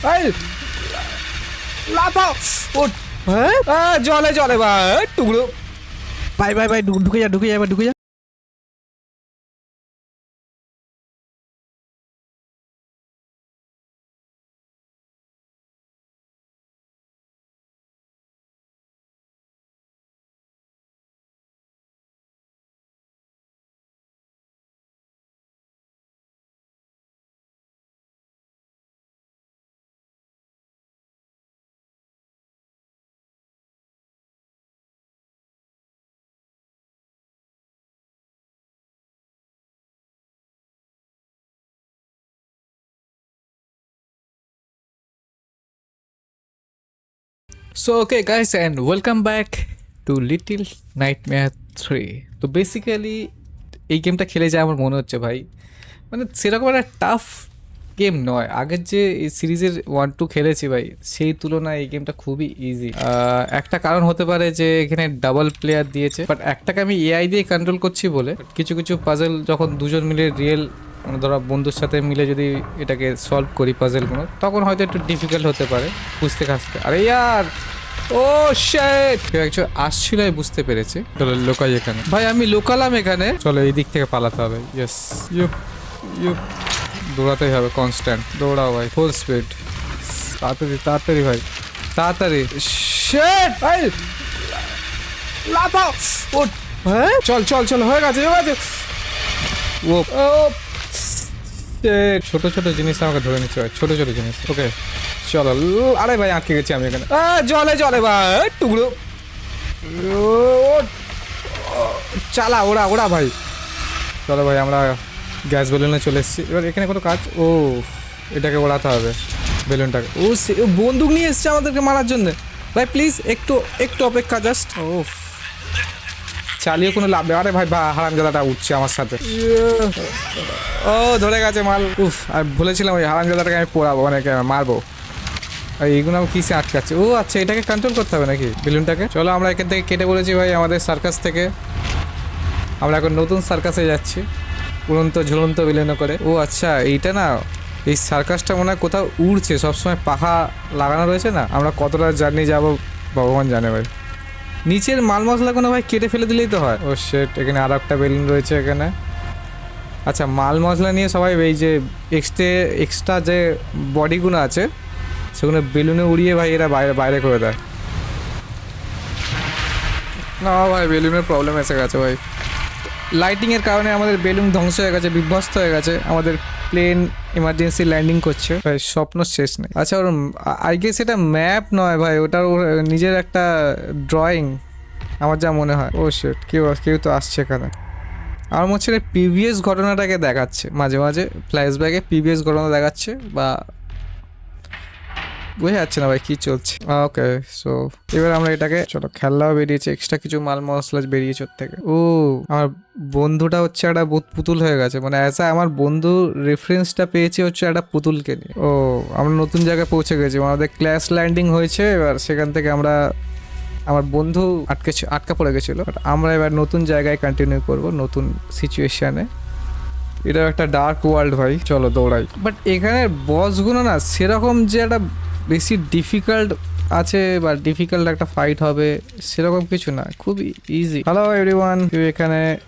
এই লাফাও। ও হ্যাঁ? জলে জলে বা টুকরো। ভাই ভাই ভাই ঢুকে যা ঢুকে যা এবার ঢুকে যা। So okay guys and welcome back to Little Nightmare three তো বেসিক্যালি এই গেমটা খেলে যা আমার মনে হচ্ছে ভাই মানে সেরকম একটা টাফ গেম নয়। আগের যে এই সিরিজের ওয়ান টু খেলেছি ভাই, সেই তুলনায় এই গেমটা খুবই ইজি একটা কারণ হতে পারে যে এখানে ডাবল প্লেয়ার দিয়েছে বাট একটাকে আমি এআই দিয়ে কন্ট্রোল করছি বলে, কিছু কিছু পাজেল যখন দুজন মিলে রিয়েল মানে ধরো বন্ধুর সাথে মিলে যদি এটাকে সলভ করি পাজেলগুলো তখন হয়তো একটু ডিফিকাল্ট হতে পারে বুঝতে খাসতে। আরে ইয়ার! ও শেট কেউ একজন আসছিল আমি বুঝতে পেরেছি। চলো লোকাই এখানে। ভাই আমি লোকালাম এখানে। চলো এই দিক থেকে পালাতে হবে। ইয়েস ইউপ ইউপ দৌড়াতেই হবে কনস্ট্যান্ট দৌড়াও ভাই ফুল স্পিড তাড়াতাড়ি তাড়াতাড়ি ভাই। তাড়াতাড়ি। শেট ভাই লাফাও! ও হ্যাঁ? চল চল চল হয়ে গেছে হয়ে গেছে। ও ও shit, ছোট ছোট জিনিস আমাকে ধরে নিচ্ছে ভাই ছোট ছোট জিনিস ওকে চলো আরে ভাই আটকে গেছি আমি এখানে। জলে জলে ভাই টুকরো। চালা ওরা ওরা ভাই। চলো ভাই আমরা গ্যাস বেলুনে চলে এসেছি। এবার এখানে কোনো কাজ? ও এটাকে ওড়াতে হবে বেলুনটাকে। ও সে- বন্দুক নিয়ে এসছে আমাদেরকে মারার জন্য। ভাই প্লিজ একটু একটু অপেক্ষা জাস্ট ও চালিয়ে কোনো লাভ নেই। আরে ভাই, বা, হারামজাদাটা উঠছে আমার সাথে। ও, ধরে গেছে মাল। উফ, আর বলেছিলাম ওই হারামজাদাটাকে আমি পোড়াবো মানে মারবো। এইগুলো আমি কিসে আটকাচ্ছে? ও আচ্ছা এটাকে কন্ট্রোল করতে হবে নাকি বেলুনটাকে চলো, আমরা এখান থেকে কেটে বলেছি ভাই, আমাদের সার্কাস থেকে। আমরা এখন নতুন সার্কাসে যাচ্ছি। উড়ন্ত ঝুলন্ত বিলীন করে। ও আচ্ছা এইটা না, এই সার্কাসটা মনে হয় কোথাও উড়ছে। সবসময় পাখা লাগানো রয়েছে না? আমরা কতটা জার্নি যাব, ভগবান জানে ভাই। নিচের মাল মশলা কোনো ভাই কেটে ফেলে দিলেই তো হয়। ও শেট এখানে আর একটা বেলুন রয়েছে এখানে। আচ্ছা মাল মশলা নিয়ে সবাই এই যে এক্সট্রে এক্সট্রা যে বডিগুলো আছে, সেগুলো বেলুনে উড়িয়ে ভাই এরা বাইরে বাইরে করে দেয়। না ভাই, বেলুনের প্রবলেম এসে গেছে ভাই। লাইটিংয়ের কারণে আমাদের বেলুন ধ্বংস হয়ে গেছে, বিধ্বস্ত হয়ে গেছে। আমাদের প্লেন ইমার্জেন্সি ল্যান্ডিং করছে। ভাই, স্বপ্ন শেষ নেই। আচ্ছা ওর আই গেস এটা ম্যাপ নয় ভাই, ওটার নিজের একটা ড্রয়িং আমার যা মনে হয়। ও শেট কেউ কেউ তো আসছে এখানে। আমার মনে হচ্ছে প্রিভিয়াস ঘটনাটাকে দেখাচ্ছে, মাঝে মাঝে ফ্ল্যাশব্যাকে প্রিভিয়াস ঘটনা দেখাচ্ছে, বা বোঝা যাচ্ছে না ভাই, কি চলছে? ওকে সো এবার আমরা এটাকে, চলো খেলনাও বেরিয়েছে এক্সট্রা কিছু মাল মশলা বেরিয়েছে ওর থেকে। ও, আমার বন্ধুটা হচ্ছে একটা পুতুল হয়ে গেছে মানে অ্যাসা আমার বন্ধু রেফারেন্সটা পেয়েছে হচ্ছে একটা পুতুলকে নিয়ে। ও, আমরা নতুন জায়গায় পৌঁছে গেছি আমাদের ক্ল্যাশ ল্যান্ডিং হয়েছে, এবার সেখান থেকে আমরা, আমার বন্ধু আটকে আটকা পড়ে গেছিল, But আমরা এবার নতুন জায়গায় কন্টিনিউ করব, নতুন সিচুয়েশনে এটা একটা ডার্ক ওয়ার্ল্ড ভাই, চলো, দৌড়াই। বাট এখানে বসগুলো না, সেরকম যে একটা বেশি ডিফিকাল্ট আছে বা ডিফিকাল্ট একটা ফাইট হবে সেরকম কিছু না খুবই ইজি হ্যালো এভরিওয়ান কেউ এখানে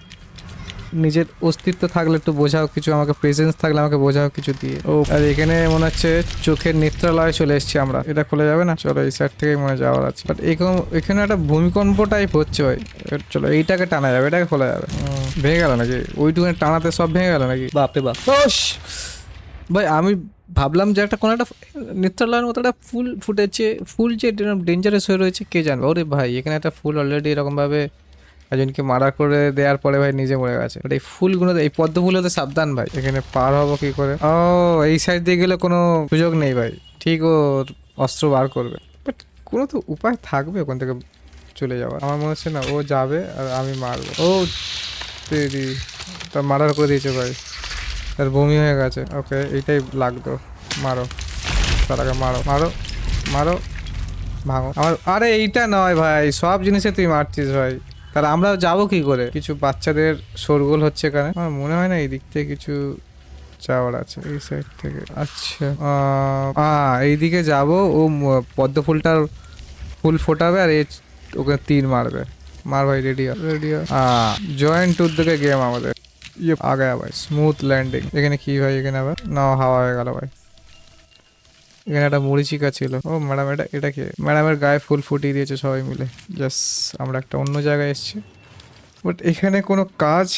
নিজের অস্তিত্ব থাকলে একটু বোঝাও কিছু আমাকে প্রেজেন্স থাকলে আমাকে বোঝাও কিছু দিয়ে। ও। আর এখানে মনে হচ্ছে চোখের নেত্রালয়ে চলে এসেছি আমরা এটা খোলা যাবে না? চলো এই সাইড থেকে মনে যাওয়ার আছে। বাট এরকম এখানে একটা ভূমিকম্প টাইপ হচ্ছে ভাই এ- চলো এইটাকে টানা যাবে এটাকে খোলা যাবে। ভেঙে গেল নাকি? ওইটুখানে টানাতে সব ভেঙে গেল নাকি? বাপরে বাপ। ওস! ভাই আমি ভাবলাম যে একটা কোনো একটা নেত্রালয়ের মতো একটা ফুল ফুটেছে, ফুল যে ডেঞ্জারাস হয়ে রয়েছে, কে জানবে? ওরে ভাই, এখানে একটা ফুল অলরেডি এরকমভাবে একজনকে মারা করে দেওয়ার পরে ভাই নিজে মরে গেছে। এই ফুলগুলো এই পদ্ম ফুল হতে সাবধান ভাই। এখানে পার হব কি করে? ও, এই সাইড দিয়ে গেলে কোনো সুযোগ নেই ভাই। ঠিক ওর অস্ত্র বার করবে। বাট কোনো তো উপায় থাকবে ওখান থেকে চলে যাওয়ার। আমার মনে হচ্ছে না ও যাবে আর আমি মারবো। ও তেরি, তা মার্ডার করে দিয়েছে ভাই। তার বমি হয়ে গেছে। ওকে, এইটাই লাগতো। মারো। তার আগে মারো। মারো। মারো। ভাঙো। আমার আরে, এইটা নয় ভাই। সব জিনিসে তুই মারছিস ভাই। তাহলে আমরা যাব কি করে? কিছু বাচ্চাদের শোরগোল হচ্ছে এখানে। আমার মনে হয় না এই দিক থেকে কিছু যাওয়ার আছে, এই সাইড থেকে। আচ্ছা। এইদিকে যাব। ও পদ্ম ফুলটার ফুল ফোটাবে আর এ ওকে তীর মারবে। মার ভাই, রেডি রেডি জয়েন্ট দিকে গেম আমাদের। ইয়ে আ গয়া ভাই স্মুথ ল্যান্ডিং এখানে কি ভাই এখানে আবার? না হাওয়া হয়ে গেল ভাই। এখানে একটা মরিচিকা ছিল। ও ম্যাডাম এটা এটা কি? ম্যাডামের গায়ে ফুল ফুটিয়ে দিয়েছে সবাই মিলে। জাস আমরা একটা অন্য জায়গায় এসেছি। বাট এখানে কোনো কাজ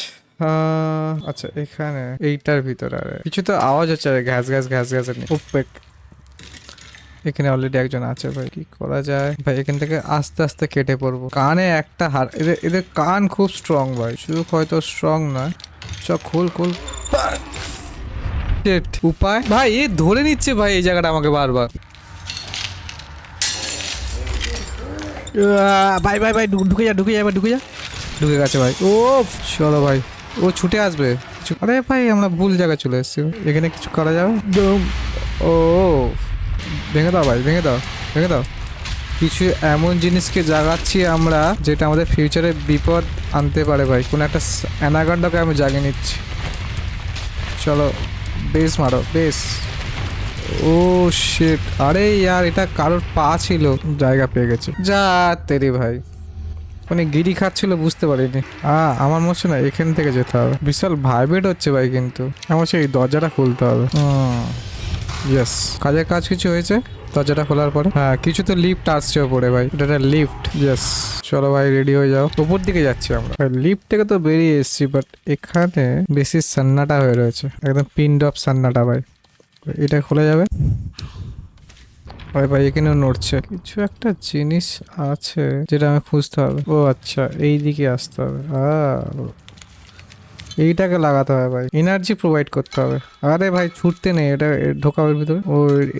আচ্ছা এখানে এইটার ভিতরে আরে। কিছু তো আওয়াজ হচ্ছে আরে ঘ্যাস ঘ্যাস ঘ্যাস ঘ্যাস উপেক এখানে অলরেডি একজন আছে ভাই কি করা যায়? ভাই এখান থেকে আস্তে আস্তে কেটে পড়ব। কানে একটা হার এদের এদের কান খুব স্ট্রং ভাই। চোখ হয়তো স্ট্রং নয়। চ খোল খোল। উপায়। ভাই এ ধরে নিচ্ছে ভাই এই জায়গাটা আমাকে বারবার। ভাই ভাই ভাই ঢুকে যা ঢুকে যা এবার ঢুকে যা। ঢুকে গেছে ভাই। ও চলো ভাই। ও ছুটে আসবে। আরে ভাই আমরা ভুল জায়গায় চলে এসেছি। এখানে কিছু করা যাবে। ও ভেঙে দাও ভাই ভেঙে দাও ভেঙে দাও। কিছু এমন জিনিসকে জাগাচ্ছি আমরা যেটা আমাদের ফিউচারে বিপদ আনতে পারে ভাই। কোনো একটা অ্যানাগান্ডাকে আমি জাগিয়ে নিচ্ছি। চলো বেশ মারো বেশ ও শিট আরে ইয়ার, এটা কারোর পা ছিল। জায়গা পেয়ে গেছে। যা তেরি ভাই। মানে গিরি খাচ্ছিল, বুঝতে পারিনি। আ, আমার মনে হচ্ছে না এখান থেকে যেতে হবে। বিশাল ভাইব্রেট হচ্ছে ভাই কিন্তু। আমার সেই দরজাটা খুলতে হবে। ইয়েস কাজের কাজ কিছু হয়েছে? দরজাটা খোলার পরে? হ্যাঁ কিছু তো লিফট আসছে ওপরে ভাই। এটা একটা লিফট ইয়েস চলো ভাই রেডি হয়ে যাও। উপর দিকে যাচ্ছি আমরা। লিফট থেকে তো বেরিয়ে এসেছি বাট এখানে বেশি সান্নাটা হয়ে রয়েছে। একদম পিন ডপ সান্নাটা ভাই। এটা খোলা যাবে। ভাই ভাই এখানেও নড়ছে। কিছু একটা জিনিস আছে যেটা আমি খুঁজতে হবে। ও আচ্ছা এই দিকে আসতে হবে। আহ, এইটাকে লাগাতে হবে ভাই। এনার্জি প্রোভাইড করতে হবে। আরে ভাই, ছুটতে নেই, এটা ঢোকা ঢোকাবে ভিতরে। ও,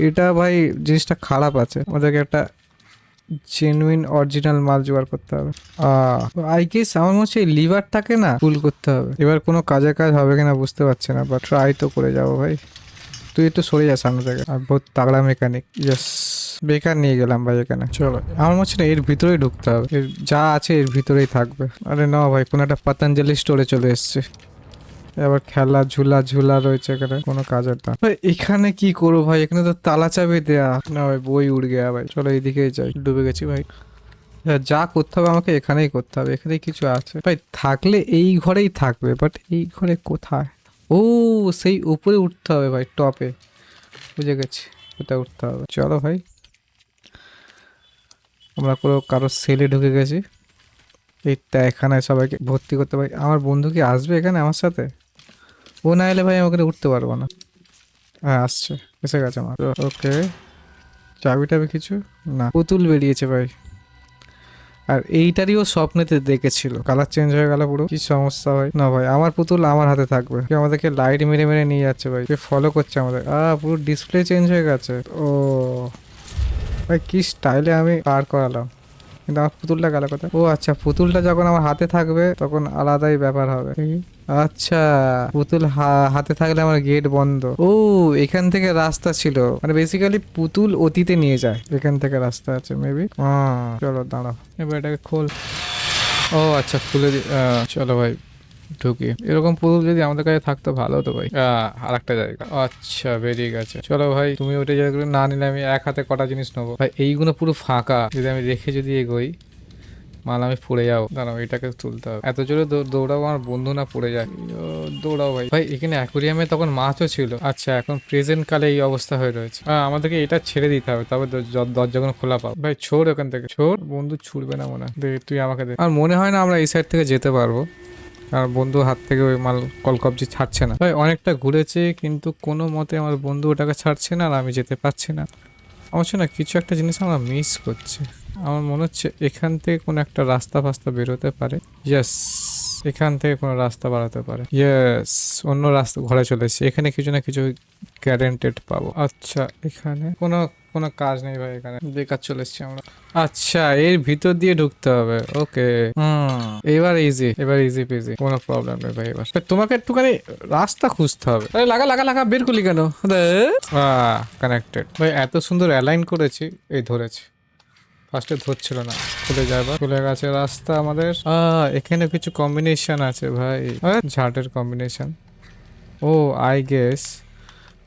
এটা ভাই জিনিসটা খারাপ আছে। ওদেরকে একটা জেনুইন অরিজিনাল মাল জোগাড় করতে হবে। আই কেস আমার মনে হচ্ছে লিভারটাকে না ফুল করতে হবে। এবার কোনো কাজে কাজ হবে কিনা বুঝতে পারছি না বা ট্রাই তো করে যাব ভাই। তুই একটু সরে যা সামনে থেকে আর বহুত তাগড়া মেকানিক ইয়েস বেকার নিয়ে গেলাম ভাই এখানে। চলো। আমার মনে হচ্ছে না এর ভিতরেই ঢুকতে হবে। এর যা আছে এর ভিতরেই থাকবে। আরে না ভাই কোনো একটা পতঞ্জলি স্টোরে চলে এসছে। এবার খেলা ঝুলা ঝুলা রয়েছে এখানে। কোনো কাজের না ভাই এখানে কি করব ভাই? এখানে তো তালা চাবি দেয়া। না ভাই বই উড় গেয়া ভাই। চলো এইদিকেই যাই। ডুবে গেছি ভাই। হ্যাঁ, যা করতে হবে আমাকে এখানেই করতে হবে। এখানেই কিছু আছে। ভাই থাকলে এই ঘরেই থাকবে বাট এই ঘরে কোথায়? ও, সেই উপরে উঠতে হবে ভাই টপে বুঝে গেছি, ওটা উঠতে হবে। চলো ভাই। আমরা কোনো কারও সেলে ঢুকে গেছি। এই এখানে সবাইকে ভর্তি করতে পারি আমার বন্ধু কি আসবে এখানে আমার সাথে? ও না এলে ভাই আমি ওখানে উঠতে পারব না। হ্যাঁ আসছে, এসে গেছে আমার। ওকে, চাবি টাবি কিছু? না। পুতুল বেরিয়েছে ভাই। আর এইটারই ও স্বপ্নেতে দেখেছিল। কালার চেঞ্জ হয়ে গেল পুরো। কি সমস্যা হয় না ভাই, আমার পুতুল আমার হাতে থাকবে। কেউ আমাদেরকে লাইট মেরে মেরে নিয়ে যাচ্ছে ভাই। ফলো করছে আমাদের। আহ পুরো ডিসপ্লে চেঞ্জ হয়ে গেছে। ও, ভাই কি স্টাইলে আমি পার করালাম। কিন্তু আমার পুতুলটা গেল কোথায়? ও আচ্ছা পুতুলটা যখন আমার হাতে থাকবে, তখন আলাদাই ব্যাপার হবে। আচ্ছা পুতুল হাতে থাকলে আমার গেট বন্ধ। ও, এখান থেকে রাস্তা ছিল। মানে বেসিক্যালি পুতুল অতীতে নিয়ে যায়। এখান থেকে রাস্তা আছে মেবি চলো দাঁড়াও। এবার এটাকে খোল। ও আচ্ছা খুলে দি চলো ভাই। ঢুকি। এরকম পুতুল যদি আমাদের কাছে থাকতো ভালো হতো ভাই। আর একটা জায়গা। আচ্ছা বেরিয়ে গেছে চলো ভাই তুমি ওটা জায়গাগুলো না নিলে আমি এক হাতে কটা জিনিস নেব। ভাই এইগুলো পুরো ফাঁকা। যদি আমি রেখে যদি এগোই মাল আমি পড়ে যাব। দাঁড়াও এটাকে তুলতে হবে। এত জোরে দৌড়াবো আমার বন্ধু না পড়ে যায় দৌড়াও ভাই। ভাই এখানে অ্যাকুরিয়ামে তখন মাছও ছিল। আচ্ছা এখন প্রেজেন্ট কালে এই অবস্থা হয়ে রয়েছে। হ্যাঁ আমাদেরকে এটা ছেড়ে দিতে হবে। তবে দরজাগুলো খোলা পাবো। ভাই ছোড় ওখান থেকে। ছোড় বন্ধু ছুটবে না মনে হয়। তুই আমাকে দে। আর মনে হয় না আমরা এই সাইড থেকে যেতে পারব। আর বন্ধু হাত থেকে ওই মাল কলকবজি ছাড়ছে না। ভাই, অনেকটা ঘুরেছে, কিন্তু কোনো মতে আমার বন্ধু ওটাকে ছাড়ছে না আর আমি যেতে পারছি না। হচ্ছে না, কিছু একটা জিনিস আমরা মিস করছি। আমার মনে হচ্ছে এখান থেকে কোনো একটা রাস্তা ফাস্তা বেরোতে পারে। ইয়েস এখান থেকে কোনো রাস্তা বাড়াতে পারে। ইয়েস অন্য রাস্তা ঘরে চলে এসেছি এখানে কিছু না কিছু গ্যারেন্টেড পাবো। আচ্ছা এখানে কোনো কোনো কাজ নেই ভাই এখানে। বেকার চলে এসেছি আমরা। আচ্ছা এর ভিতর দিয়ে ঢুকতে হবে। ওকে এবার ইজি এবার ইজি পেজি কোনো প্রবলেম নেই ভাই এবার। তোমাকে একটুখানি রাস্তা খুঁজতে হবে। আরে লাগা লাগা লাগা, বের করলি কেন? কানেক্টেড ভাই, এত সুন্দর অ্যালাইন করেছি, এই ধরেছি। ফার্স্টে ধরছিল না। খুলে যাবার চলে গেছে রাস্তা আমাদের। এখানে কিছু কম্বিনেশন আছে ভাই। ঝাটের কম্বিনেশন ও আই গেস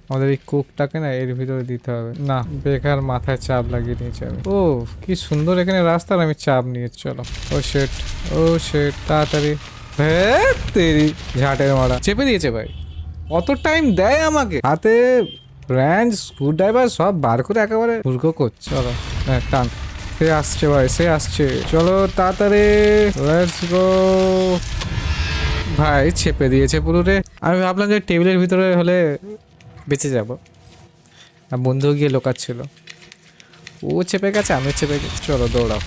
আমাদের এই কোকটাকে না এর ভিতরে দিতে হবে। না, বেকার মাথায় চাপ লাগিয়ে নিয়েছে আমি। ও, কি সুন্দর এখানে রাস্তার আমি চাপ নিয়ে, চলো। ও শেট ও শেট তাড়াতাড়ি। হ্যাঁ তেরি। ঝাঁটের মারা। চেপে দিয়েছে ভাই। অত টাইম দেয় আমাকে। হাতে ব্র্যান্ড স্ক্রুড্রাইভার সব বার করে একেবারে ফুলকো করছে। চলো হ্যাঁ টান। সে আসছে ভাই সে আসছে। চলো তাড়াতাড়ি লেটস গো ভাই চেপে দিয়েছে পুরো রে আমি ভাবলাম যে টেবিলের ভিতরে হলে বেঁচে যাব। আর বন্ধু গিয়ে লোকাচ্ছিল। ও চেপে গেছে আমি চেপে গেছি। চলো দৌড়াও।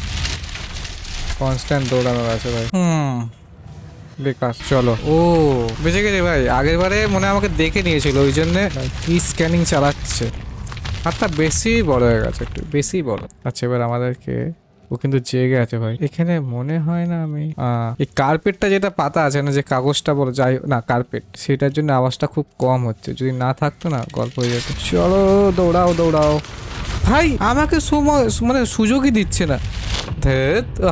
কনস্ট্যান্ট দৌড়ানোর আছে ভাই। হুম। বেকার চলো। ও বেঁচে গেছে ভাই। আগের বারে মনে আমাকে দেখে নিয়েছিল ওই জন্যে কি স্ক্যানিং চালাচ্ছে। হাতটা বেশি বড় হয়ে গেছে একটু বেশি বড়। আচ্ছা এবার আমাদেরকে ও কিন্তু জেগে আছে ভাই। এখানে মনে হয় না আমি আহ, এই কার্পেটটা যেটা পাতা আছে না যে কাগজটা বলো যাই না কার্পেট সেটার জন্য আওয়াজটা খুব কম হচ্ছে। যদি না থাকতো না গল্প হয়ে যেত। চলো দৌড়াও দৌড়াও। ভাই আমাকে সময় মানে সুযোগই দিচ্ছে না।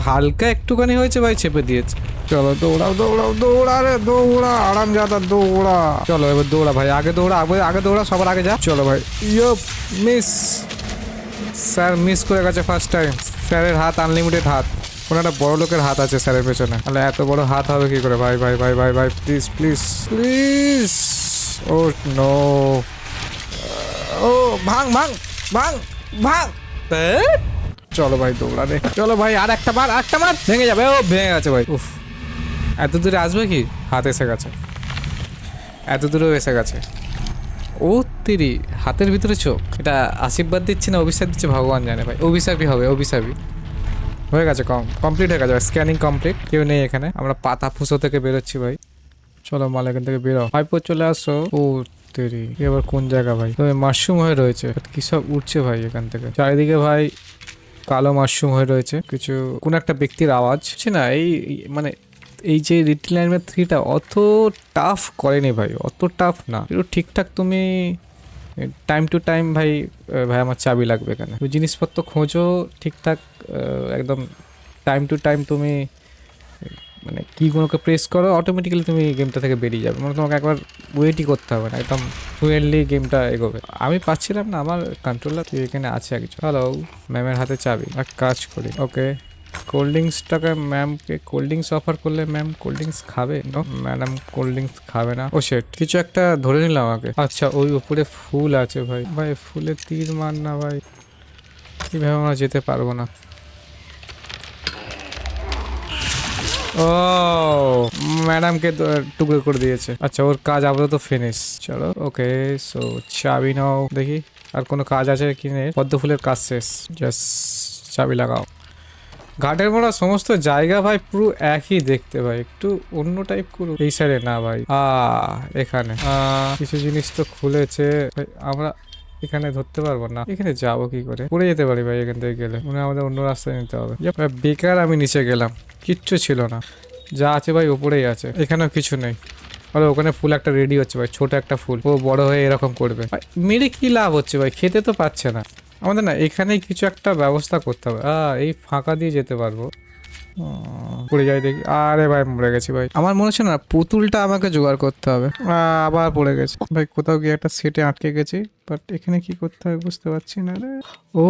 হালকা একটুখানি হয়েছে ভাই চেপে দিয়েছে। চলো দৌড়াও দৌড়াও দৌড়া রে দৌড়া আরাম যাতা দৌড়া। চলো এবার দৌড়া ভাই আগে দৌড়া আগে আগে দৌড়া সবার আগে যা। চলো ভাই। Yup miss. স্যার মিস করে গেছে ফার্স্ট টাইম স্যারের হাত আনলিমিটেড হাত। কোনো একটা বড় লোকের হাত আছে স্যারের পেছনে। তাহলে এত বড় হাত হবে কি করে? ভাই ভাই ভাই ভাই ভাই please please please oh no oh ভাঙ ভাঙ ভাঙ ভাঙ। চলো ভাই দৌড়া চলো ভাই, আর একটা মার একটা মার। ভেঙে যাবে। ও, ভেঙে গেছে ভাই। উফ। এত দূরে আসবে কি? হাত এসে গেছে। এত দূরেও এসে গেছে। ও, তিরি, হাতের ভিতরে চোখ। এটা আশীর্বাদ দিচ্ছে না অভিশাপ দিচ্ছে? ভগবান জানে ভাই। অভিশাপই হবে, অভিশাপই। হয়ে গেছে, কম কমপ্লিট হয়ে গেছে স্ক্যানিং কমপ্লিট কেউ নেই এখানে। আমরা পাতা ফুসো থেকে বেরোচ্ছি ভাই। চলো, মাল এখান থেকে বেরো। হাইপো চলে আসো। ও, তেরি এবার কোন জায়গা ভাই? তবে মাশরুম হয়ে রয়েছে। কি সব উঠছে ভাই এখান থেকে? চারিদিকে ভাই কালো মাশরুম হয়ে রয়েছে। কিছু, কোন একটা ব্যক্তির আওয়াজ। না, এই এই- মানে এই যে রিটেল নাইটমেয়ার থ্রিটা অত টাফ করেনি ভাই, অত টাফ না। একটু ঠিকঠাক তুমি টাইম টু টাইম ভাই ভাই, আমার চাবি লাগবে কেন জিনিসপত্র খোঁজো, ঠিকঠাক একদম টাইম টু টাইম তুমি মানে কিগুলোকে প্রেস করো অটোমেটিক্যালি তুমি গেমটা থেকে বেরিয়ে যাবে। মানে তোমাকে একবার ওয়েটই করতে হবে না, একদম ফ্লুয়েন্টলি গেমটা এগোবে। আমি পাচ্ছিলাম না, আমার কন্ট্রোলার এখানে আছে একজন হ্যালো ম্যামের হাতে চাবি, এক কাজ করি। ওকে কোল্ড ড্রিঙ্কসটাকে ম্যামকে কোল্ড ড্রিঙ্কস অফার করলে ম্যাম কোল্ড ড্রিঙ্কস খাবে? ম্যাডাম কোল্ড ড্রিঙ্কস খাবে না। ও সেট কিছু একটা ধরে নিলাম আমাকে আচ্ছা ওই উপরে ফুল আছে ভাই। ভাই ফুলে তীর মার না ভাই। কীভাবে আমরা যেতে পারব না? ও ম্যাডামকে টুকরো করে দিয়েছে। আচ্ছা ওর কাজ আপাতত ফিনিশ চলো ওকে সো চাবি নাও, দেখি। আর কোনো কাজ আছে কি নেই পদ্ম ফুলের কাজ শেষ। জাস্ট চাবি লাগাও। ঘাটের মোড়া সমস্ত জায়গা ভাই পুরো একই দেখতে ভাই। একটু অন্য টাইপ করো এই সাইডে না ভাই। আ এখানে। কিছু জিনিস তো খুলেছে। আমরা এখানে ধরতে পারব না। এখানে যাব কি করে? পড়ে যেতে পারি ভাই এখান থেকে গেলে। মনে আমাদের অন্য রাস্তায় নিতে হবে। বেকার আমি নিচে গেলাম। কিচ্ছু ছিল না। যা আছে ভাই উপরেই আছে। এখানেও কিছু নেই। আরে, ওখানে ফুল একটা রেডি হচ্ছে ভাই, ছোট একটা ফুল। ও বড় হয়ে এরকম করবে। মেরে কি লাভ হচ্ছে ভাই? খেতে তো পাচ্ছে না। আমাদের না এখানেই কিছু একটা ব্যবস্থা করতে হবে। এই ফাঁকা দিয়ে যেতে পারব। পড়ে যাই দেখি। আরে ভাই মরে গেছি ভাই। আমার মনে হচ্ছে না পুতুলটা আমাকে জোগাড় করতে হবে। আবার পড়ে গেছে। ভাই কোথাও গিয়ে একটা সেটে আটকে গেছি বাট এখানে কি করতে হবে বুঝতে পারছি না রে। ও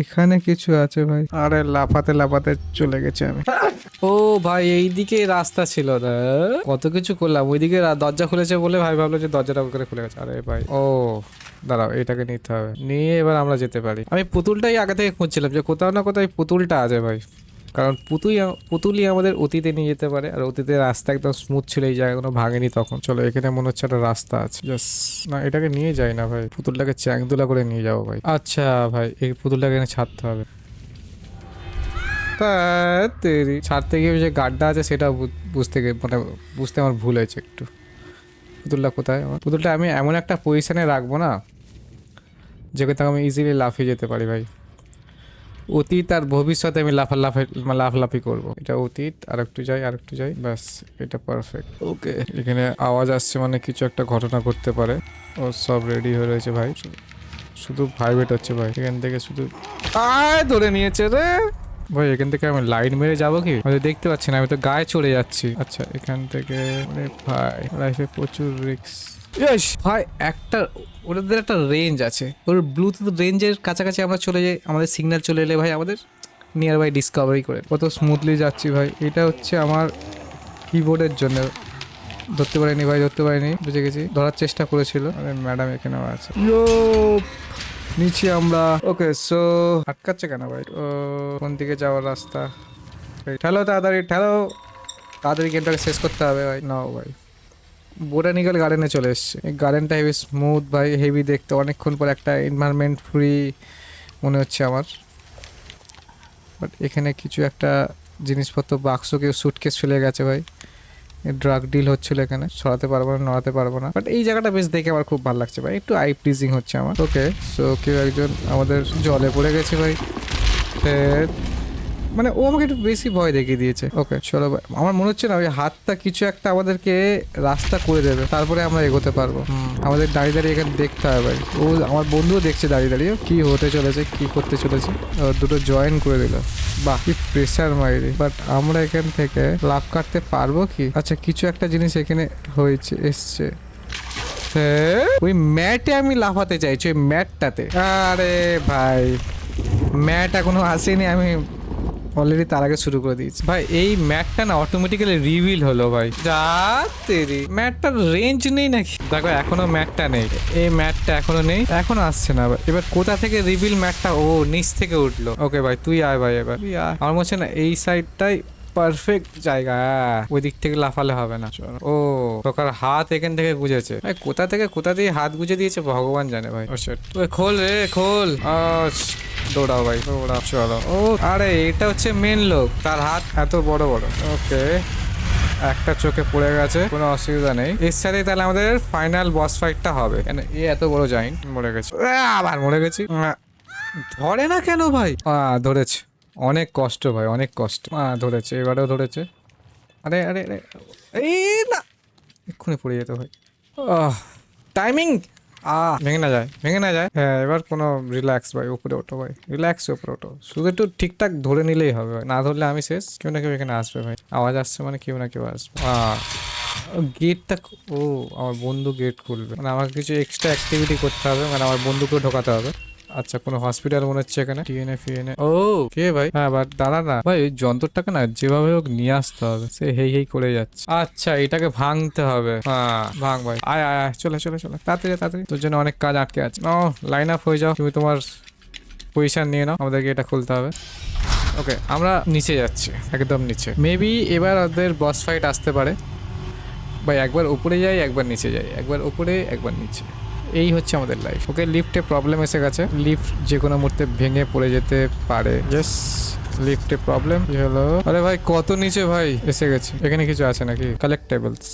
এখানে কিছু আছে ভাই। আরে লাফাতে লাফাতে চলে গেছে আমি। ও ভাই এইদিকে রাস্তা ছিল রে। কত কিছু করলাম। ওইদিকে দরজা খুলেছে বলে ভাই ভাবলো যে দরজাটা করে খুলে গেছে। আরে ভাই ও দাঁড়াও এটাকে নিতে হবে। নিয়ে এবার আমরা যেতে পারি। আমি পুতুলটাই আগে থেকে খুঁজছিলাম যে কোথাও না কোথাও পুতুলটা আছে ভাই। কারণ পুতুই পুতুলই আমাদের অতীতে নিয়ে যেতে পারে, আর অতীতের রাস্তা একদম স্মুথ ছিল, এই জায়গা কোনো ভাঙেনি তখন। চলো, এখানে মনে হচ্ছে একটা রাস্তা আছে। না, এটাকে নিয়ে যাই না ভাই। পুতুলটাকে চ্যাংদুলা করে নিয়ে যাব ভাই। আচ্ছা ভাই, এই পুতুলটাকে এখানে ছাড়তে হবে। ছাড়তে গিয়ে যে গাড্ডা আছে, সেটা বুঝতে গিয়ে মানে বুঝতে আমার ভুল হয়েছে একটু। পুতুলটা কোথায় আমার? পুতুলটা আমি এমন একটা পজিশনে রাখব না যেখানে আমি ইজিলি লাফিয়ে যেতে পারি ভাই। অতীত আর ভবিষ্যতে আমি লাফালাফি লাফলাফি করব। এটা অতীত আর একটু যাই আর একটু যাই ব্যাস এটা পারফেক্ট ওকে এখানে আওয়াজ আসছে মানে কিছু একটা ঘটনা ঘটতে পারে। ও সব রেডি হয়ে রয়েছে ভাই। শুধু ভাইব্রেট হচ্ছে ভাই। এখান থেকে শুধু আয় ধরে নিয়েছে রে। ভাই এখান থেকে আমি লাইন মেরে যাব কি? হয়তো দেখতে পাচ্ছি না আমি তো গায়ে চড়ে যাচ্ছি। আচ্ছা এখান থেকে আরে ভাই লাইফে প্রচুর রিস্ক ইয়েস। ভাই, একটা, ওদের একটা রেঞ্জ আছে। ওর ব্লুটুথ রেঞ্জের কাছাকাছি আমরা চলে যাই, আমাদের সিগন্যাল চলে এলে ভাই আমাদের নিয়ার বাই ডিসকভারি করে। কত স্মুথলি যাচ্ছি ভাই। এটা হচ্ছে আমার কিবোর্ডের জন্য। ধরতে পারিনি ভাই, ধরতে পারিনি, বুঝে গেছি। ধরার চেষ্টা করেছিল। ম্যাডাম এখানেও আছে। নিচে আমরা ওকে সো আটকাচ্ছে কেন ভাই? ও, কোন দিকে যাওয়ার রাস্তা? ঠেলো তাড়াতাড়ি ঠেলো। তাড়াতাড়ি গেমটাকে শেষ করতে হবে ভাই। নাও ভাই। বোটানিক্যাল গার্ডেনে চলে এসছে। এই গার্ডেনটা হেভি স্মুথ ভাই হেভি দেখতে। অনেকক্ষণ পর একটা এনভায়রনমেন্ট ফ্রি মনে হচ্ছে আমার। বাট এখানে কিছু একটা জিনিসপত্র বাক্স কেউ সুটকেস ফেলে গেছে ভাই। ড্রাগ ডিল হচ্ছিল এখানে। সরাতে পারব না, নড়াতে পারব না। বাট এই জায়গাটা বেশ দেখে আমার খুব ভালো লাগছে ভাই। একটু আই প্লিজিং হচ্ছে আমার। ওকে সো কেউ একজন আমাদের জলে পড়ে গেছে ভাই। মানে ও আমাকে একটু বেশি ভয় দেখিয়ে দিয়েছে। ওকে চলো ভাই। আমার মনে হচ্ছে না ওই হাতটা কিছু একটা আমাদেরকে রাস্তা করে দেবে, তারপরে আমরা এগোতে পারব। আমাদের দাঁড়িয়ে দাঁড়িয়ে এখানে দেখতে হবে ভাই। ও আমার বন্ধুও দেখছে দাঁড়িয়ে দাঁড়িয়ে, কি হতে চলেছে, কি করতে চলেছে। দুটো জয়েন করে দিল। বাহ, কি প্রেশার মাইরি। বাট আমরা এখান থেকে লাভ কাটতে পারব কি? আচ্ছা কিছু একটা জিনিস এখানে হয়েছে, এসছে। ওই ম্যাটে আমি লাফাতে চাইছি, ওই ম্যাটটাতে। আরে ভাই, ম্যাট এখনও আসেনি, আমি অলরেডি তার আগে শুরু করে দিয়েছি। ভাই এই ম্যাটটা না অটোমেটিক্যালি রিভিল হলো ভাই। যা তেরি। ম্যাটটার রেঞ্জ নেই নাকি? দেখো এখনও ম্যাটটা নেই। এই ম্যাটটা এখনও নেই এখনও আসছে না ভাই। এবার কোথা থেকে রিভিল ম্যাটটা? ও নিচ থেকে উঠল। ওকে ভাই তুই আয় ভাই এবার। আমার মনে হচ্ছে না এই সাইডটাই পারফেক্ট জায়গা হ্যাঁ, ওই দিক থেকে লাফালে হবে না। ও তোকার হাত এখান থেকে গুজেছে। ভাই কোথা থেকে কোথা দিয়ে হাত গুজে দিয়েছে? ভগবান জানে ভাই। ও। খোল রে খোল। দৌড়াও ভাই দৌড়াও। চলো। ও আরে এটা হচ্ছে মেন লোক। তার হাত এত বড় বড়। ওকে। একটা চোখে পড়ে গেছে কোনো অসুবিধা নেই। এর সাথে তাহলে আমাদের ফাইনাল বস ফাইটটা হবে। কেন এ এত বড় জাইন মরে গেছে। আবার মরে গেছি? ধরে না কেন ভাই? ধরেছে। অনেক কষ্ট ভাই, অনেক কষ্ট। ধরেছে, এবারেও ধরেছে। আরে আরে আরে, এই না। এক্ষুনি পড়ে যেত ভাই টাইমিং আ ভেঙে না যায়, ভেঙে না যায়। হ্যাঁ এবার কোনো রিল্যাক্স ভাই, উপরে ওঠো ভাই। রিল্যাক্স উপরে ওঠো। শুধু একটু ঠিকঠাক ধরে নিলেই হবে না ধরলে আমি শেষ। কেউ না কেউ এখানে আসবে ভাই। আওয়াজ আসছে মানে কেউ না কেউ আসবে। গেটটা ও, আমার বন্ধু গেট খুলবে। মানে আমাকে কিছু এক্সট্রা অ্যাক্টিভিটি করতে হবে। মানে আমার বন্ধুকেও ঢোকাতে হবে। আচ্ছা কোনো হসপিটাল মনে হচ্ছে এখানে? টিএনএ ফিএনএ ও! কে ভাই? হ্যাঁ বাট দাঁড়া না। ভাই ওই যন্ত্রটাকে না যেভাবে হোক নিয়ে আসতে হবে। সে হেই হেই করে যাচ্ছে। আচ্ছা এটাকে ভাঙতে হবে। হ্যাঁ ভাঙ ভাই। আয় আয় আয় চলে চলে চলে। তাড়াতাড়ি তাড়াতাড়ি। তোর জন্য অনেক কাজ আটকে আছে। ও লাইন আপ হয়ে যাও। তুমি তোমার পজিশন নিয়ে নাও। আমাদেরকে এটা খুলতে হবে। ওকে আমরা নিচে যাচ্ছি। একদম নিচে। মেবি এবার ওদের বস ফাইট আসতে পারে। ভাই একবার উপরে যাই একবার নিচে যাই। একবার উপরে একবার নিচে। এই হচ্ছে আমাদের লাইফ ওকে লিফটে প্রবলেম এসে গেছে। লিফট যে কোনো মুহূর্তে ভেঙে পড়ে যেতে পারে। ইয়েস লিফটে প্রবলেম কি হলো? আরে ভাই কত নিচে ভাই? এসে গেছে। এখানে কিছু আছে নাকি? কালেক্টেবলস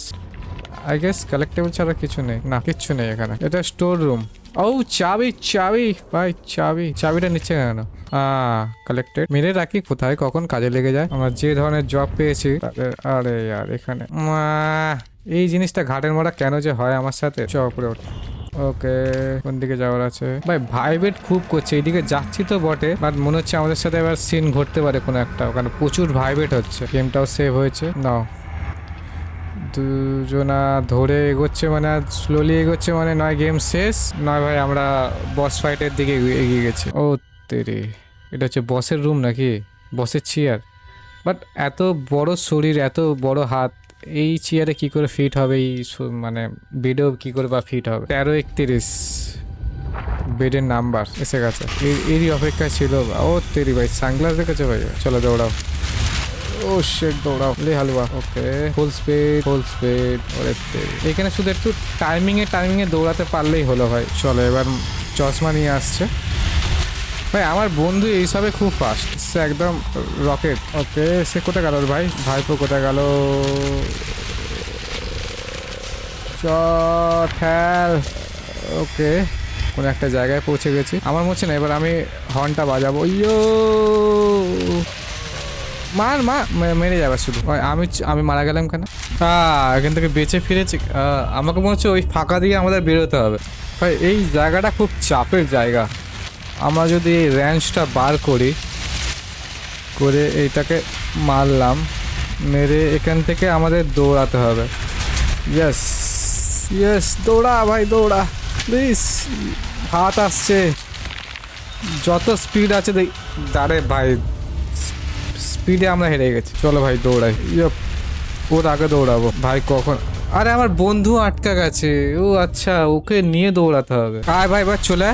আই গেস কালেক্টেবল ছাড়া কিছু নেই। না কিচ্ছু নেই এখানে। এটা স্টোর রুম ও চাবি চাবি। ভাই চাবি। চাবিটা নিচ্ছে কেন কালেক্টেড মেরে রাখি কোথায় কখন কাজে লেগে যায়? আমরা যে ধরনের জব পেয়েছি আরে আর এখানে। এই জিনিসটা ঘাটের মারা কেন যে হয় আমার সাথে? চ উপরে ওঠ ওকে, কোন দিকে যাওয়ার আছে? ভাই ভাইবেট খুব করছে এইদিকে যাচ্ছি তো বটে বাট মনে হচ্ছে আমাদের সাথে এবার সিন ঘটতে পারে কোনো একটা ওখানে প্রচুর ভাইবেট হচ্ছে। গেমটাও সেভ হয়েছে, নাও। দুজনা ধরে এগোচ্ছে মানে আর স্লোলি এগোচ্ছে মানে নয় গেম শেষ? নয় ভাই, আমরা বস ফাইটের দিকে এগিয়ে গেছি। ও তেরে, এটা হচ্ছে বসের রুম নাকি? বসের চেয়ার বাট এত বড় শরীর, এত বড় হাত এই চেয়ারে কি করে ফিট হবে? এই মানে বেডেও কি করে বা ফিট হবে? তেরো একত্রিশ বেডের নাম্বার এসে গেছে। এর- এরই অপেক্ষা ছিল ও তেরি ভাই সানগ্লাস রেখেছে ভাই। চলো দৌড়াও। ও শেট দৌড়াও। লে হালুয়া। ওকে ফুল স্পিড ফুল স্পিড ওরে এখানে শুধু একটু টাইমিং এ টাইমিং এ দৌড়াতে পারলেই হলো ভাই। চলো, এবার চশমা নিয়ে আসছে। ভাই আমার বন্ধু এইসবে খুব ফাস্ট সে একদম রকেট ওকে সে কোথায় গেল ওর ভাই? ভাইপো কোথায় গেল? চ ওকে কোনো একটা জায়গায় পৌঁছে গেছি। আমার মনে হচ্ছে না এবার আমি হর্নটা বাজাবো। ইয়ো! মার মা মেরে যাবে শুধু। আমি আমি মারা গেলাম কেন? হ্যাঁ এখান থেকে বেঁচে ফিরেছি। আমাকে মনে হচ্ছে ওই ফাঁকা দিয়ে আমাদের বেরোতে হবে। ভাই এই জায়গাটা খুব চাপের জায়গা। আমরা যদি এই র্যাঞ্চটা বার করি করে এইটাকে মারলাম মেরে এখান থেকে আমাদের দৌড়াতে হবে। ইয়েস ইয়েস দৌড়া ভাই দৌড়া। প্লিজ হাত আসছে। যত স্পিড আছে দেখ দাঁড়ে ভাই স্পিডে আমরা হেরে গেছি। চলো ভাই দৌড়াই। ইয়ে, ওর আগে দৌড়াবো। ভাই কখন? আরে আমার বন্ধু আটকা গেছে। ও আচ্ছা ওকে নিয়ে দৌড়াতে হবে। আয় ভাই ভাই চলে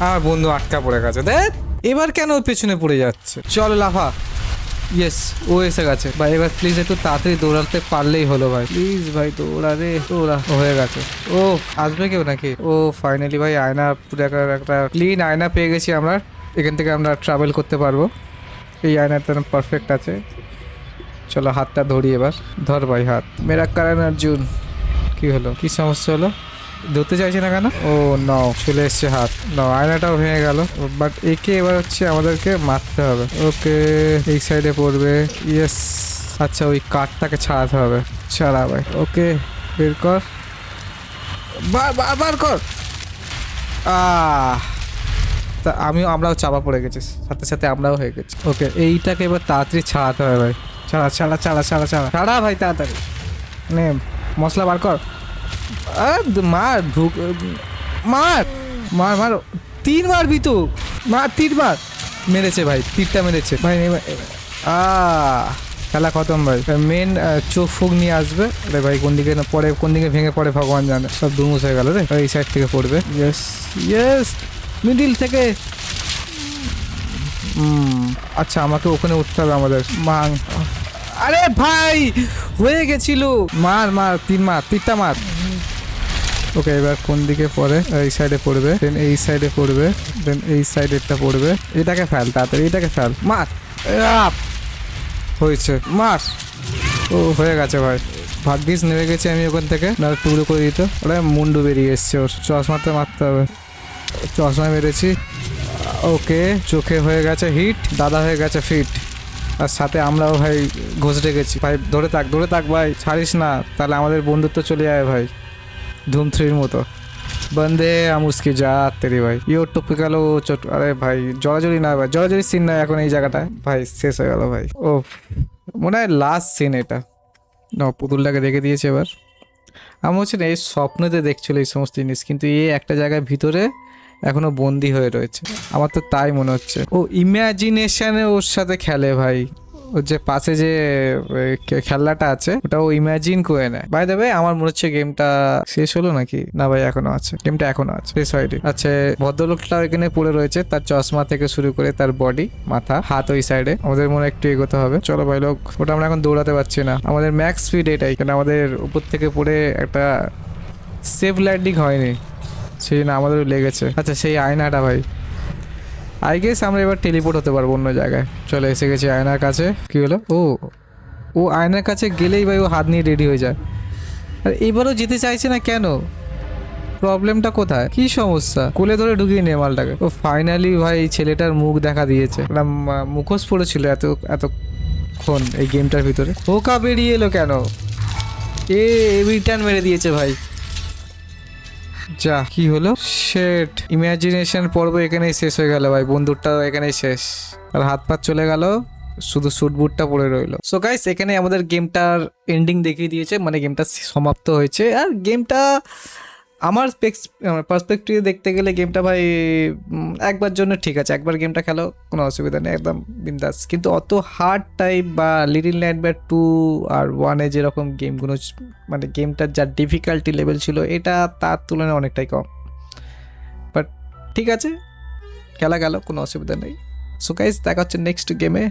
আমার বন্ধু আটকা পড়ে গেছে। দেখ, এবার কেন ওর পেছনে পড়ে যাচ্ছে? চল লাফা। ইয়েস ও এসে গেছে। ভাই, এবার প্লিজ একটু তাড়াতাড়ি দৌড়াতে পারলেই হলো ভাই। প্লিজ ভাই, দৌড়া রে, দৌড়া। হয়ে গেছে। ও, আসবে কেউ নাকি? ও ফাইনালি ভাই, আয়না পুরো একটা একটা ক্লিন আয়না পেয়ে গেছি আমরা। এখান থেকে আমরা ট্রাভেল করতে পারব। এই আয়নাটা পারফেক্ট আছে। চলো হাতটা ধরি এবার। ধর ভাই হাত। মেরা কারণ অর্জুন কি হলো? কি সমস্যা হলো? ধরতে চাইছে না কেন? ও, নাও, চলে এসছে হাত। নাও, আয়নাটাও ভেঙে গেল। বাট একে এবার হচ্ছে আমাদেরকে মারতে হবে। ওকে, এই সাইডে পড়বে। ইয়েস আচ্ছা ওই কাঠটাকে ছাড়াতে হবে। ছাড়া ভাই। ওকে, বের কর। বার কর। আহ! তা আমিও, আমরাও চাপা পড়ে গেছি। সাথে সাথে আমরাও হয়ে গেছি। ওকে, এইটাকে এবার তাড়াতাড়ি ছাড়াতে হবে ভাই। ছাড়া ছাড়া ছাড়া ছাড়া ছাড়া। ছাড়া ভাই, তাড়াতাড়ি। নে, মশলা বার কর। মার ঢুক মার মার মার তিন মারবি মার, তিনবার। মেরেছে ভাই তীরটা মেরেছে। ভাই আ খেলা খতম ভাই। মেন চোখ ফোক নিয়ে আসবে। আরে ভাই, কোন দিকে পড়ে, কোন দিকে ভেঙে পড়ে ভগবান জানে। সব দুমুস হয়ে গেল রে। এই সাইড থেকে পড়বে। ইয়েস ইয়েস মিডিল থেকে। আচ্ছা আমাকে ওখানে উঠতে হবে আমাদের। মাং আরে ভাই, হয়ে গেছিল। মার মার তিন মার তিনটা মার। ওকে, এবার কোন দিকে পড়ে? এই সাইডে পড়বে দেন এই সাইডে পড়বে দেন এই সাইডেরটা পড়বে। এটাকে ফেল, তাড়াতাড়ি, এটাকে ফেল। মার! হয়েছে, মার! ও, হয়ে গেছে ভাই। ভাগ্যিস নেমে গেছি আমি ওখান থেকে না টুকরো করে দিত। ওরা মুন্ডু বেরিয়ে এসছে ওর, চশমাতে মারতে হবে। চশমা মেরেছি। ওকে, চোখে হয়ে গেছে হিট, দাদা হয়ে গেছে ফিট। আর সাথে আমরাও ভাই ঘষে গেছি ভাই, ধরে থাক ধরে থাক ভাই, ছাড়িস না, তাহলে আমাদের বন্ধুত্ব চলে যায় ভাই। ধুম থ্রির মতো। বন্দে আমুসকি যা তেরি ভাই। ইও টপকে গেল চট আরে ভাই জড়াজড়ি না ভাই জড়াজড়ি সিন না এখন এই জায়গাটায়। ভাই, শেষ হয়ে গেল ভাই। ও মনে হয় লাস্ট সিন এটা। না, পুতুলটাকে রেখে দিয়েছে এবার। আমি হচ্ছে না এই স্বপ্নতে দেখছিল এই সমস্ত জিনিস, কিন্তু এ একটা জায়গায় ভিতরে এখনও বন্দি হয়ে রয়েছে। আমার তো তাই মনে হচ্ছে। ও ইমাজিনেশনে ওর সাথে খেলে ভাই। যে পাশে যে এ, খে- খেলনাটা আছে ওটা ও ইমাজিন করে নেয়। বাই দেবে আমার মনে হচ্ছে গেমটা শেষ হলো নাকি? না ভাই এখনও আছে। গেমটা এখনও আছে। শেষ হয়নি। আচ্ছা ভদ্রলোকটা এখানে পড়ে রয়েছে তার চশমা থেকে শুরু করে তার বডি মাথা হাত ওই সাইডে আমাদের মনে একটু এগোতে হবে। চলো ভাই লোক ওটা আমরা এখন দৌড়াতে পারছি না। আমাদের ম্যাক্স স্পিড এটাই কারণ আমাদের উপর থেকে পড়ে একটা সেফ ল্যান্ডিং হয়নি। সেই জন্য আমাদেরও লেগেছে। আচ্ছা সেই আয়নাটা ভাই। আই গেস আমরা এবার টেলিপোর্ট হতে পারব অন্য জায়গায়। চলে এসে গেছি আয়নার কাছে। কি হলো? ও ও আয়নার কাছে গেলেই ভাই ও হাত নিয়ে রেডি হয়ে যায়। আর এবারও যেতে চাইছে না কেন? প্রবলেমটা কোথায়? কি সমস্যা? কোলে ধরে ঢুকিয়ে নে মালটাকে। ও ফাইনালি ভাই ছেলেটার মুখ দেখা দিয়েছে। মুখোশ পড়েছিল এত, এতক্ষণ এই গেমটার ভিতরে। ওকা বেরিয়ে এলো কেন? এ রিটার্ন মেরে দিয়েছে ভাই। যা, কি হলো? শেট ইমাজিনেশন পর্ব এখানেই শেষ হয়ে গেল ভাই বন্দুকটাও এখানেই শেষ। আর হাত পা চলে গেল, শুধু শুটবুটটা বুটটা পড়ে রইল। সো গাইস এখানে আমাদের গেমটার এন্ডিং দেখিয়ে দিয়েছে মানে গেমটা সমাপ্ত হয়েছে। আর গেমটা আমার পার্সপেক্টিভে দেখতে গেলে গেমটা ভাই একবার জন্য ঠিক আছে। একবার গেমটা খেলো, কোনো অসুবিধা নেই, একদম বিন্দাস। কিন্তু অত হার্ড টাইপ বা লিটিল নাইট ব্যাট টু আর ওয়ানে যেরকম গেমগুলো মানে গেমটার যা ডিফিকাল্টি লেভেল ছিল, এটা তার তুলনায় অনেকটাই কম। বাট ঠিক আছে, খেলা গেল, কোনো অসুবিধা নেই। সো গাইস দেখা হচ্ছে নেক্সট গেমে